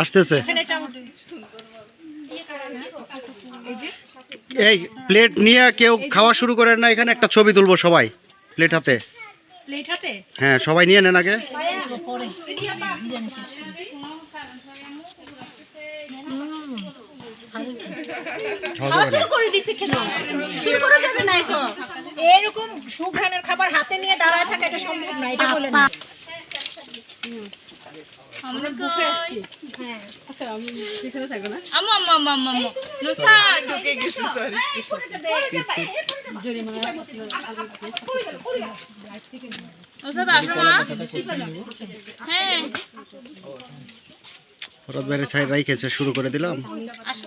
আসতেছে। এই প্লেট নিয়ে কেউ খাওয়া শুরু করেন না, এখানে একটা ছবি তুলবো সবাই প্লেট হাতে। হ্যাঁ সবাই নিয়ে নেন আগে। খাওয়া করে দিছি কেন শুরু করা যাবে না এখন। এরকম সুঘ্রাণের খাবার হাতে নিয়ে দাঁড়ায় থাকা এটা সম্ভব না এটা বলে না। আম্মু আম্মু আম্মু আম্মু আম্মু। নুসাদ নুসাদ আসো মা। হ্যাঁ। হঠাৎ বাইরে ছাই রাইখেছে শুরু করে দিলাম। আসো।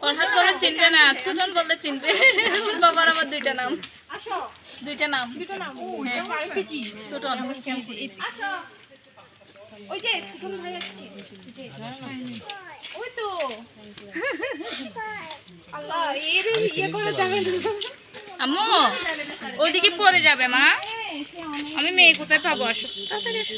ফরহাদ বলে চিনবে না ছোটন বললে চিনবে। ওর বাবার আমার দুইটা নাম। দুইটা নাম। হ্যাঁ। ছোটন আম্মু ওইদিকে পড়ে যাবে মা। আমি মেয়ে কোথায় পাবো? আসো। তাড়াতাড়ি আসো।